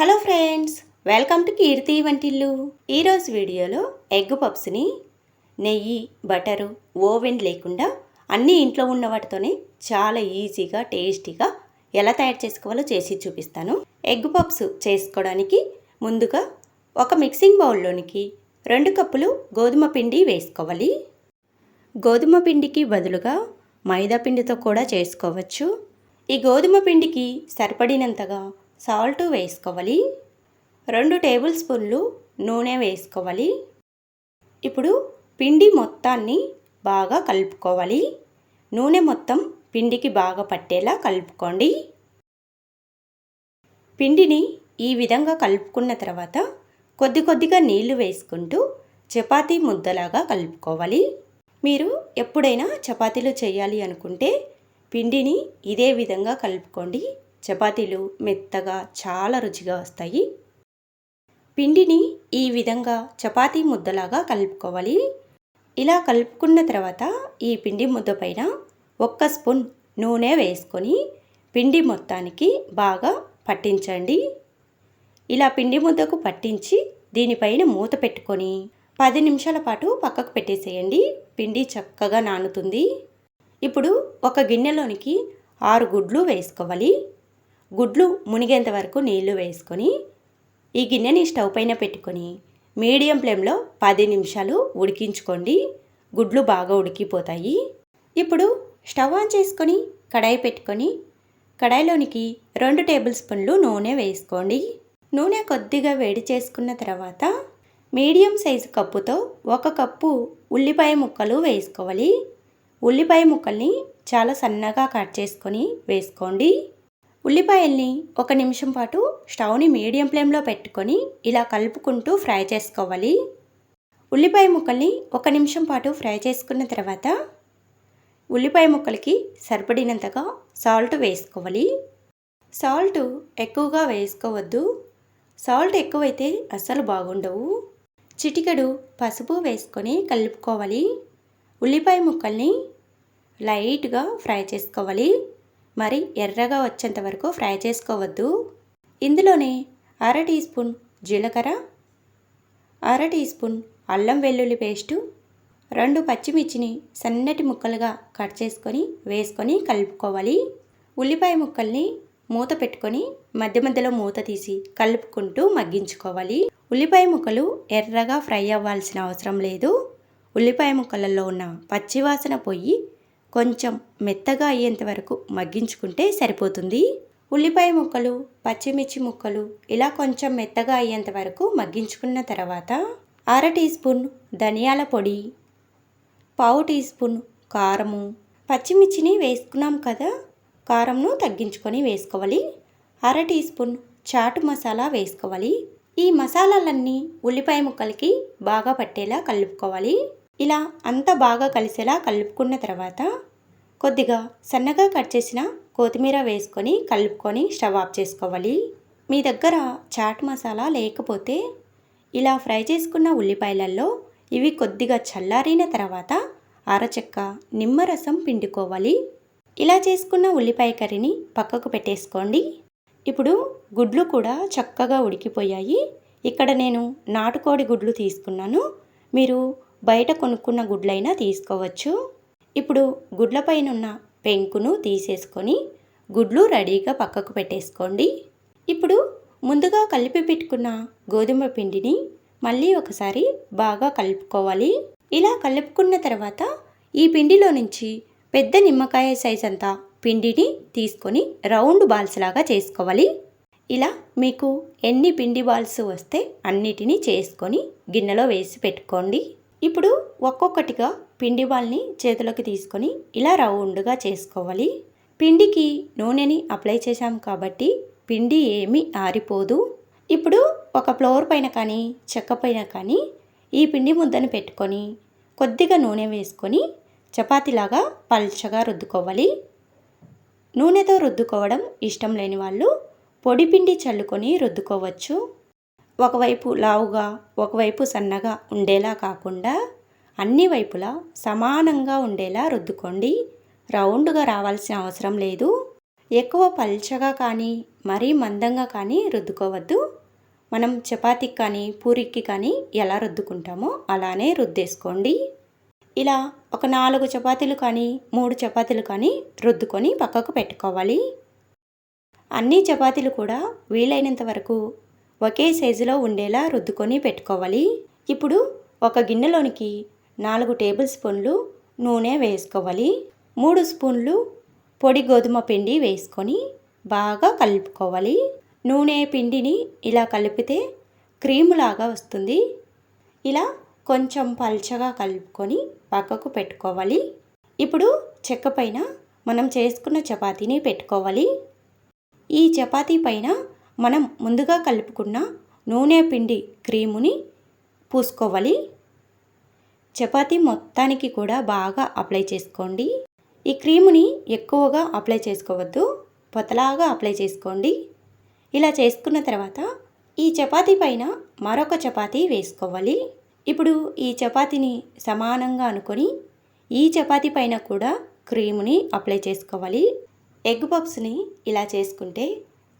Hello friends welcome to Keerthi Vantillu. ఈరోజు వీడియోలో egg పప్స్ని నెయ్యి బటరు ఓవెన్ లేకుండా అన్నీ ఇంట్లో ఉన్న వాటితోనే చాలా ఈజీగా టేస్టీగా ఎలా తయారు చేసుకోవాలో చేసి చూపిస్తాను. ఎగ్ పప్స్ చేసుకోవడానికి ముందుగా ఒక మిక్సింగ్ బౌల్లోనికి రెండు కప్పులు గోధుమ పిండి వేసుకోవాలి. గోధుమ పిండికి బదులుగా మైదా పిండితో కూడా చేసుకోవచ్చు. ఈ గోధుమ పిండికి సరిపడినంతగా సాల్ట్ వేసుకోవాలి. రెండు టేబుల్ స్పూన్లు నూనె వేసుకోవాలి. ఇప్పుడు పిండి మొత్తాన్ని బాగా కలుపుకోవాలి. నూనె మొత్తం పిండికి బాగా పట్టేలా కలుపుకోండి. పిండిని ఈ విధంగా కలుపుకున్న తర్వాత కొద్ది కొద్దిగా నీళ్ళు వేసుకుంటూ చపాతీ ముద్దలాగా కలుపుకోవాలి. మీరు ఎప్పుడైనా చపాతీలు చేయాలి అనుకుంటే పిండిని ఇదే విధంగా కలుపుకోండి. చపాతీలు మెత్తగా చాలా రుచిగా వస్తాయి. పిండిని ఈ విధంగా చపాతీ ముద్దలాగా కలుపుకోవాలి. ఇలా కలుపుకున్న తర్వాత ఈ పిండి ముద్ద పైన ఒక్క స్పూన్ నూనె వేసుకొని పిండి మొత్తానికి బాగా పట్టించండి. ఇలా పిండి ముద్దకు పట్టించి దీనిపైన మూత పెట్టుకొని పది నిమిషాల పాటు పక్కకు పెట్టేసేయండి. పిండి చక్కగా నానుతుంది. ఇప్పుడు ఒక గిన్నెలోనికి ఆరు గుడ్లు వేసుకోవాలి. గుడ్లు మునిగేంత వరకు నీళ్ళు వేసుకొని ఈ గిన్నెని స్టవ్ పైన పెట్టుకొని మీడియం ఫ్లేమ్లో పది నిమిషాలు ఉడికించుకోండి. గుడ్లు బాగా ఉడికిపోతాయి. ఇప్పుడు స్టవ్ ఆన్ చేసుకొని కడాయి పెట్టుకొని కడాయిలోనికి రెండు టేబుల్ స్పూన్లు నూనె వేసుకోండి. నూనె కొద్దిగా వేడి చేసుకున్న తర్వాత మీడియం సైజు కప్పుతో ఒక కప్పు ఉల్లిపాయ ముక్కలు వేసుకోవాలి. ఉల్లిపాయ ముక్కల్ని చాలా సన్నగా కట్ చేసుకొని వేసుకోండి. ఉల్లిపాయల్ని ఒక నిమిషం పాటు స్టవ్ని మీడియం ఫ్లేమ్లో పెట్టుకొని ఇలా కలుపుకుంటూ ఫ్రై చేసుకోవాలి. ఉల్లిపాయ ముక్కల్ని ఒక నిమిషం పాటు ఫ్రై చేసుకున్న తర్వాత ఉల్లిపాయ ముక్కలకి సరిపడినంతగా సాల్ట్ వేసుకోవాలి. సాల్ట్ ఎక్కువగా వేసుకోవద్దు. సాల్ట్ ఎక్కువైతే అస్సలు బాగుండవు. చిటికెడు పసుపు వేసుకొని కలుపుకోవాలి. ఉల్లిపాయ ముక్కల్ని లైట్గా ఫ్రై చేసుకోవాలి. మరి ఎర్రగా వచ్చేంత వరకు ఫ్రై చేసుకోవద్దు. ఇందులోనే అర టీ స్పూన్ జీలకర్ర అర టీ స్పూన్ అల్లం వెల్లుల్లి పేస్టు రెండు పచ్చిమిర్చిని సన్నటి ముక్కలుగా కట్ చేసుకొని వేసుకొని కలుపుకోవాలి. ఉల్లిపాయ ముక్కల్ని మూత పెట్టుకొని మధ్య మధ్యలో మూత తీసి కలుపుకుంటూ మగ్గించుకోవాలి. ఉల్లిపాయ ముక్కలు ఎర్రగా ఫ్రై అవ్వాల్సిన అవసరం లేదు. ఉల్లిపాయ ముక్కలలో ఉన్న పచ్చివాసన పోయి కొంచెం మెత్తగా అయ్యేంత వరకు మగ్గించుకుంటే సరిపోతుంది. ఉల్లిపాయ ముక్కలు పచ్చిమిర్చి ముక్కలు ఇలా కొంచెం మెత్తగా అయ్యేంత వరకు మగ్గించుకున్న తర్వాత అర టీ స్పూన్ ధనియాల పొడి పావు టీ స్పూన్ కారము పచ్చిమిర్చిని వేసుకున్నాం కదా కారంను తగ్గించుకొని వేసుకోవాలి. అర టీ స్పూన్ చాటు మసాలా వేసుకోవాలి. ఈ మసాలాలన్నీ ఉల్లిపాయ ముక్కలకి బాగా పట్టేలా కలుపుకోవాలి. ఇలా అంతా బాగా కలిసేలా కలుపుకున్న తర్వాత కొద్దిగా సన్నగా కట్ చేసిన కొత్తిమీర వేసుకొని కలుపుకొని స్టవ్ ఆఫ్ చేసుకోవాలి. మీ దగ్గర చాట్ మసాలా లేకపోతే ఇలా ఫ్రై చేసుకున్న ఉల్లిపాయలలో ఇవి కొద్దిగా చల్లారిన తర్వాత అరచెక్క నిమ్మరసం పిండుకోవాలి. ఇలా చేసుకున్న ఉల్లిపాయ కర్రీని పక్కకు పెట్టేసుకోండి. ఇప్పుడు గుడ్లు కూడా చక్కగా ఉడికిపోయాయి. ఇక్కడ నేను నాటుకోడి గుడ్లు తీసుకున్నాను. మీరు బయట కొనుక్కున్న గుడ్లైనా తీసుకోవచ్చు. ఇప్పుడు గుడ్లపైనున్న పెంకును తీసేసుకొని గుడ్లు రెడీగా పక్కకు పెట్టేసుకోండి. ఇప్పుడు ముందుగా కలిపి పెట్టుకున్న గోధుమ పిండిని మళ్ళీ ఒకసారి బాగా కలుపుకోవాలి. ఇలా కలుపుకున్న తర్వాత ఈ పిండిలో నుంచి పెద్ద నిమ్మకాయ సైజ్ అంతా పిండిని తీసుకొని రౌండ్ బాల్స్ లాగా చేసుకోవాలి. ఇలా మీకు ఎన్ని పిండి బాల్స్ వస్తే అన్నిటినీ చేసుకొని గిన్నెలో వేసి పెట్టుకోండి. ఇప్పుడు ఒక్కొక్కటిగా పిండి బాల్ని చేతిలోకి తీసుకొని ఇలా రౌండ్గా చేసుకోవాలి. పిండికి నూనెని అప్లై చేశాం కాబట్టి పిండి ఏమీ ఆరిపోదు. ఇప్పుడు ఒక ఫ్లోర్ పైన కానీ చెక్క పైన కానీ ఈ పిండి ముద్దను పెట్టుకొని కొద్దిగా నూనె వేసుకొని చపాతీలాగా పల్చగా రుద్దుకోవాలి. నూనెతో రుద్దుకోవడం ఇష్టం లేని వాళ్ళు పొడి పిండి చల్లుకొని రుద్దుకోవచ్చు. ఒకవైపు లావుగా ఒకవైపు సన్నగా ఉండేలా కాకుండా అన్ని వైపులా సమానంగా ఉండేలా రుద్దుకోండి. రౌండ్గా రావాల్సిన అవసరం లేదు. ఎక్కువ పల్చగా కానీ మరీ మందంగా కానీ రుద్దుకోవద్దు. మనం చపాతీకి కానీ పూరికి కానీ ఎలా రుద్దుకుంటామో అలానే రుద్దేసుకోండి. ఇలా ఒక నాలుగు చపాతీలు కానీ మూడు చపాతీలు కానీ రుద్దుకొని పక్కకు పెట్టుకోవాలి. అన్ని చపాతీలు కూడా వీలైనంత వరకు ఒకే సైజులో ఉండేలా రుద్దుకొని పెట్టుకోవాలి. ఇప్పుడు ఒక గిన్నెలోనికి నాలుగు టేబుల్ స్పూన్లు నూనె వేసుకోవాలి. మూడు స్పూన్లు పొడి గోధుమ పిండి వేసుకొని బాగా కలుపుకోవాలి. నూనె పిండిని ఇలా కలిపితే క్రీమ్ లాగా వస్తుంది. ఇలా కొంచెం పల్చగా కలుపుకొని పక్కకు పెట్టుకోవాలి. ఇప్పుడు చెక్క పైన మనం చేసుకున్న చపాతీని పెట్టుకోవాలి. ఈ చపాతీ పైన మనం ముందుగా కలుపుకున్న నూనె పిండి క్రీముని పూసుకోవాలి. చపాతి మొత్తానికి కూడా బాగా అప్లై చేసుకోండి. ఈ క్రీముని ఎక్కువగా అప్లై చేసుకోవద్దు. పొతలాగా అప్లై చేసుకోండి. ఇలా చేసుకున్న తర్వాత ఈ చపాతీ పైన మరొక చపాతీ వేసుకోవాలి. ఇప్పుడు ఈ చపాతీని సమానంగా అనుకొని ఈ చపాతీ పైన కూడా క్రీముని అప్లై చేసుకోవాలి. ఎగ్ పప్స్ని ఇలా చేసుకుంటే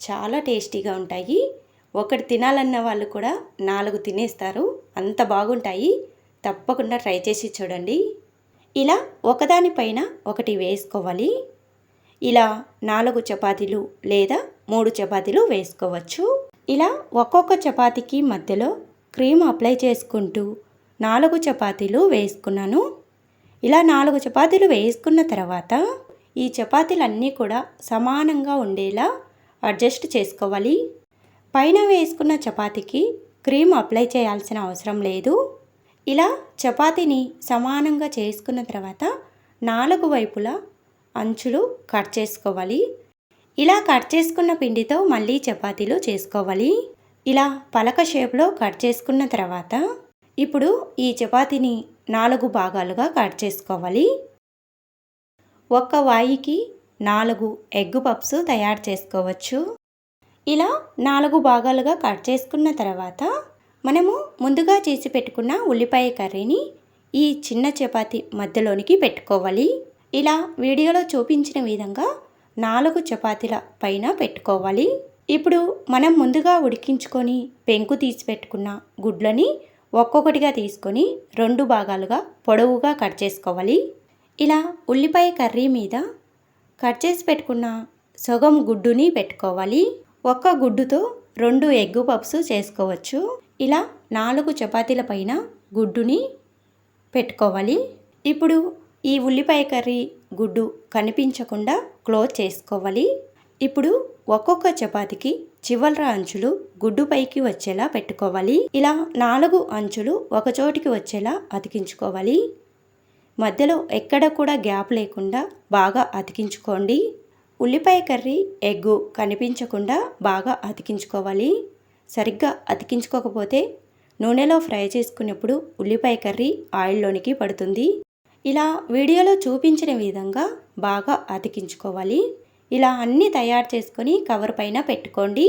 చాలా టేస్టీగా ఉంటాయి. ఒకటి తినాలన్న వాళ్ళు కూడా నాలుగు తినేస్తారు. అంత బాగుంటాయి. తప్పకుండా ట్రై చేసి చూడండి. ఇలా ఒకదానిపైన ఒకటి వేసుకోవాలి. ఇలా నాలుగు చపాతీలు లేదా మూడు చపాతీలు వేసుకోవచ్చు. ఇలా ఒక్కొక్క చపాతీకి మధ్యలో క్రీమ్ అప్లై చేసుకుంటూ నాలుగు చపాతీలు వేసుకున్నాను. ఇలా నాలుగు చపాతీలు వేసుకున్న తర్వాత ఈ చపాతీలన్నీ కూడా సమానంగా ఉండేలా అడ్జస్ట్ చేసుకోవాలి. పైన వేసుకున్న చపాతీకి క్రీమ్ అప్లై చేయాల్సిన అవసరం లేదు. ఇలా చపాతీని సమానంగా చేసుకున్న తర్వాత నాలుగు వైపులా అంచులు కట్ చేసుకోవాలి. ఇలా కట్ చేసుకున్న పిండితో మళ్ళీ చపాతీలు చేసుకోవాలి. ఇలా పలక షేప్లో కట్ చేసుకున్న తర్వాత ఇప్పుడు ఈ చపాతీని నాలుగు భాగాలుగా కట్ చేసుకోవాలి. ఒక్క వాయికి నాలుగు ఎగ్ పప్స్ తయారు చేసుకోవచ్చు. ఇలా నాలుగు భాగాలుగా కట్ చేసుకున్న తర్వాత మనము ముందుగా చేసి పెట్టుకున్న ఉల్లిపాయ కర్రీని ఈ చిన్న చపాతి మధ్యలోనికి పెట్టుకోవాలి. ఇలా వీడియోలో చూపించిన విధంగా నాలుగు చపాతీల పైన పెట్టుకోవాలి. ఇప్పుడు మనం ముందుగా ఉడికించుకొని పెంకు తీసి పెట్టుకున్న గుడ్లని ఒక్కొక్కటిగా తీసుకొని రెండు భాగాలుగా పొడవుగా కట్ చేసుకోవాలి. ఇలా ఉల్లిపాయ కర్రీ మీద కట్ చేసి పెట్టుకున్న సగం గుడ్డుని పెట్టుకోవాలి. ఒక్క గుడ్డుతో రెండు ఎగ్గు పప్స్ చేసుకోవచ్చు. ఇలా నాలుగు చపాతీల పైన గుడ్డుని పెట్టుకోవాలి. ఇప్పుడు ఈ ఉల్లిపాయ కర్రీ గుడ్డు కనిపించకుండా క్లోజ్ చేసుకోవాలి. ఇప్పుడు ఒక్కొక్క చపాతీకి చివర అంచులు గుడ్డు పైకి వచ్చేలా పెట్టుకోవాలి. ఇలా నాలుగు అంచులు ఒక చోటికి వచ్చేలా అతికించుకోవాలి. మధ్యలో ఎక్కడ కూడా గ్యాప్ లేకుండా బాగా అతికించుకోండి. ఉల్లిపాయ కర్రీ ఎగ్గు కనిపించకుండా బాగా అతికించుకోవాలి. సరిగ్గా అతికించుకోకపోతే నూనెలో ఫ్రై చేసుకున్నప్పుడు ఉల్లిపాయ కర్రీ ఆయిల్లోనికి పడుతుంది. ఇలా వీడియోలో చూపించిన విధంగా బాగా అతికించుకోవాలి. ఇలా అన్నీ తయారు చేసుకొని కవర్ పైన పెట్టుకోండి.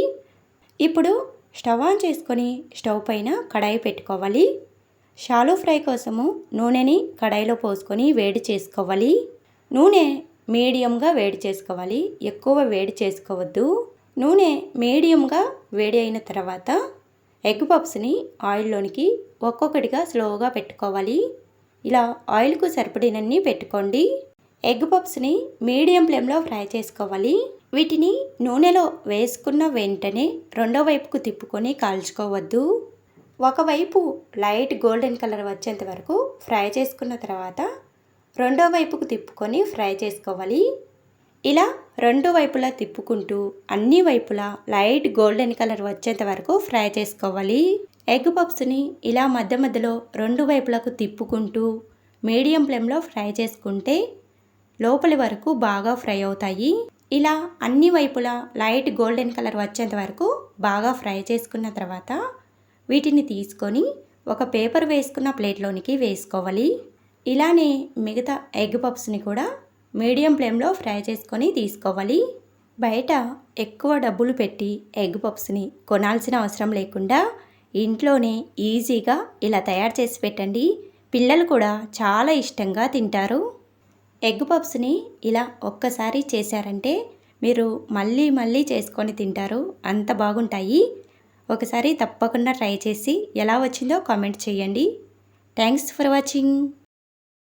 ఇప్పుడు స్టవ్ ఆన్ చేసుకొని స్టవ్ పైన కడాయి పెట్టుకోవాలి. షాలు ఫ్రై కోసము నూనెని కడాయిలో పోసుకొని వేడి చేసుకోవాలి. నూనె మీడియంగా వేడి చేసుకోవాలి. ఎక్కువ వేడి చేసుకోవద్దు. నూనె మీడియంగా వేడి అయిన తర్వాత ఎగ్ పప్స్ని ఆయిల్లోనికి ఒక్కొక్కటిగా స్లోగా పెట్టుకోవాలి. ఇలా ఆయిల్కు సరిపడినన్ని పెట్టుకోండి. ఎగ్ పప్స్ని మీడియం ఫ్లేమ్లో ఫ్రై చేసుకోవాలి. వీటిని నూనెలో వేసుకున్న వెంటనే రెండో వైపుకు తిప్పుకొని కాల్చుకోవద్దు. ఒకవైపు లైట్ గోల్డెన్ కలర్ వచ్చేంత వరకు ఫ్రై చేసుకున్న తర్వాత రెండో వైపుకు తిప్పుకొని ఫ్రై చేసుకోవాలి. ఇలా రెండు వైపులా తిప్పుకుంటూ అన్ని వైపులా లైట్ గోల్డెన్ కలర్ వచ్చేంత వరకు ఫ్రై చేసుకోవాలి. ఎగ్ పప్స్ని ఇలా మధ్య మధ్యలో రెండు వైపులకు తిప్పుకుంటూ మీడియం ఫ్లేమ్లో ఫ్రై చేసుకుంటే లోపలి వరకు బాగా ఫ్రై అవుతాయి. ఇలా అన్ని వైపులా లైట్ గోల్డెన్ కలర్ వచ్చేంత వరకు బాగా ఫ్రై చేసుకున్న తర్వాత వీటిని తీసుకొని ఒక పేపర్ వేసుకున్న ప్లేట్లోనికి వేసుకోవాలి. ఇలానే మిగతా ఎగ్ పప్స్ని కూడా మీడియం ఫ్లేమ్లో ఫ్రై చేసుకొని తీసుకోవాలి. బయట ఎక్కువ డబ్బులు పెట్టి ఎగ్ పప్స్ని కొనాల్సిన అవసరం లేకుండా ఇంట్లోనే ఈజీగా ఇలా తయారు చేసి పెట్టండి. పిల్లలు కూడా చాలా ఇష్టంగా తింటారు. ఎగ్ పప్స్ని ఇలా ఒక్కసారి చేశారంటే మీరు మళ్ళీ మళ్ళీ చేసుకొని తింటారు. అంత బాగుంటాయి. ఒకసారి తప్పకుండా ట్రై చేసి ఎలా వచ్చిందో కామెంట్ చేయండి. Thanks for watching.